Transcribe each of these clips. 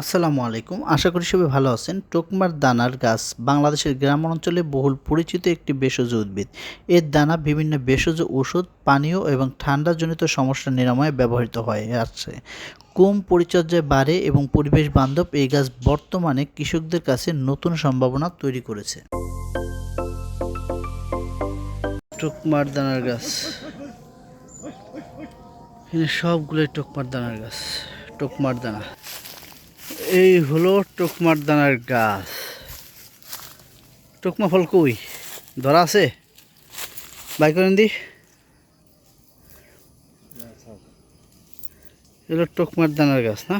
আসসালামু আলাইকুম। আশা করি সবাই ভালো আছেন। টোকমার দানার গাছ বাংলাদেশের গ্রাম অঞ্চলে বহুল পরিচিত একটি ভেষজ উদ্ভিদ। এর দানা বিভিন্ন ভেষজ ওষুধ পানীয় এবং ঠান্ডাজনিত সমস্যা নিরাময়ে ব্যবহৃত হয় আসছে। কম পরিচর্যায় বাড়ে এবং পরিবেশ বান্ধব এই গাছ বর্তমানে কৃষকদের কাছে নতুন সম্ভাবনা তৈরি করেছে। টোকমার দানার গাছ। এখানে সবগুলোই টোকমার দানার গাছ। টোকমার দানা। এই হলো টোকমার দানার গাছ। টোকমা ফল কই? ধরা আছে? বাই করেন দি। এগুলো টোকমার দানার গাছ, না?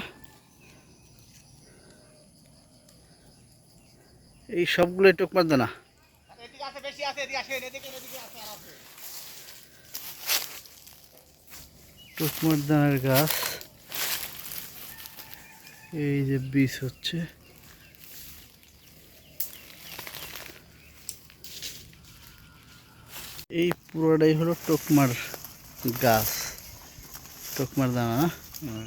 এই সবগুলোই টোকমার দানা। টোকমার দানার গাছ। এই যে বীজ হচ্ছে। এই পুরোটাই হলো টোকমার গাছ। টোকমার দানা না?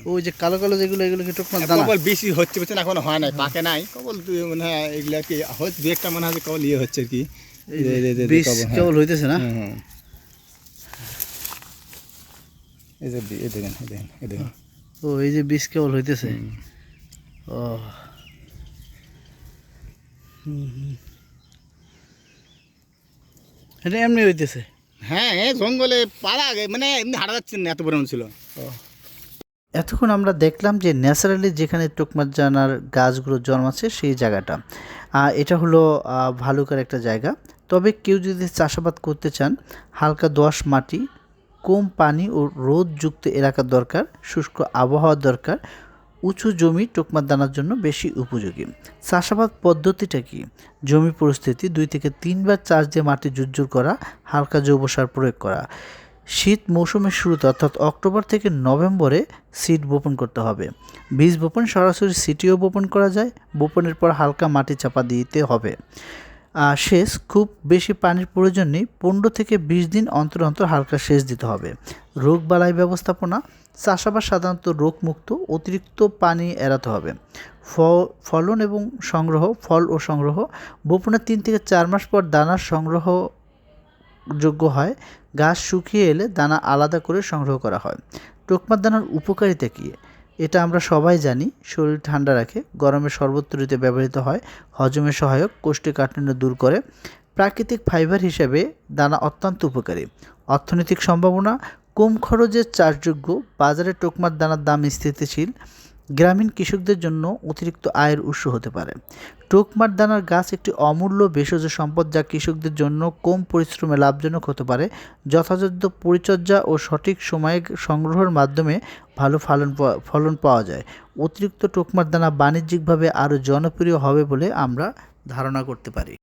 ওই যে কালো কালো যেগুলো এগুলো কি টোকমার দানা? কবল বেশি হচ্ছে বুঝছেন এখনও হয় নাই পাকে নাই। কবল মনে হয় এগুলা কি হচ্ছে দু একটা মনে হয় কবল ইয়ে হচ্ছে কি। কবল, হ্যাঁ। হইতেছে না। এই যে দেখেন দেখেন দেখেন। ও এই যে বীজ কেবল হইতেছে। ও। এটা এমনি হইতেছে? হ্যাঁ জঙ্গলে পাড়া মানে এমনি হাঁটা যাচ্ছে না এত পরিমাণ ছিল। এতক্ষণ আমরা দেখলাম যে ন্যাচারালি যেখানে টোকমার জানার গাছগুলো জন্মাচ্ছে সেই জায়গাটা। আহ, এটা হলো ভালুকার একটা জায়গা। তবে কেউ যদি চাষাবাদ করতে চান হালকা দোআঁশ মাটি কম পানি ও রোদযুক্ত এলাকা দরকার শুষ্ক আবহাওয়া দরকার উঁচু জমি টোকমার দানার জন্য বেশি উপযোগী। চাষাবাদ পদ্ধতিটা কি? জমি পরিস্থিতি দুই থেকে তিনবার চাষ দিয়ে মাটি জুজ্জুর করা, হালকা জৈব সার প্রয়োগ করা। শীত মৌসুমের শুরুতে অর্থাৎ অক্টোবর থেকে নভেম্বরে সিড বপন করতে হবে। বীজ বপন সরাসরি সিটিও বপন করা যায়, বপনের পর হালকা মাটি চাপা দিতে হবে। সেচ খুব বেশি পানির প্রয়োজন নেই, পনেরো থেকে বিশ দিন অন্তর অন্তর হালকা সেচ দিতে হবে। রোগ বালাই ব্যবস্থাপনা, চাষাবাদ সাধারণত রোগমুক্ত, অতিরিক্ত পানি এড়াতে হবে। ফলন এবং সংগ্রহ, ফল ও সংগ্রহ বপনের তিন থেকে চার মাস পর দানার সংগ্রহ যোগ্য হয়। গাছ শুকিয়ে এলে দানা আলাদা করে সংগ্রহ করা হয়। টোকমার দানার উপকারিতা কী? এটা আমরা সবাই জানি, শরীর ঠান্ডা রাখে, গরমে সর্বত্র ঋতুতে ব্যবহৃত হয়, হজমে সহায়ক কোষ্ঠকাঠিন্য দূর করে। প্রাকৃতিক ফাইবার হিসেবে দানা অত্যন্ত উপকারী। অর্থনৈতিক সম্ভাবনা, কম খরচে চাষযোগ্য, বাজারে টোকমার দানার দাম স্থিতিশীল গ্রামীণ কৃষকদের জন্য অতিরিক্ত আয়ের উৎস হতে পারে। টোকমার দানার গাছ একটি অমূল্য ভেষজ সম্পদ যা কৃষকদের জন্য কম পরিশ্রমে লাভজনক হতে পারে। যথাযথ পরিচর্যা ও সঠিক সময়ে সংগ্রহের মাধ্যমে ভালো ফলন ফলন পাওয়া যায়। অতিরিক্ত টোকমার দানা বাণিজ্যিকভাবে আরও জনপ্রিয় হবে বলে আমরা ধারণা করতে পারি।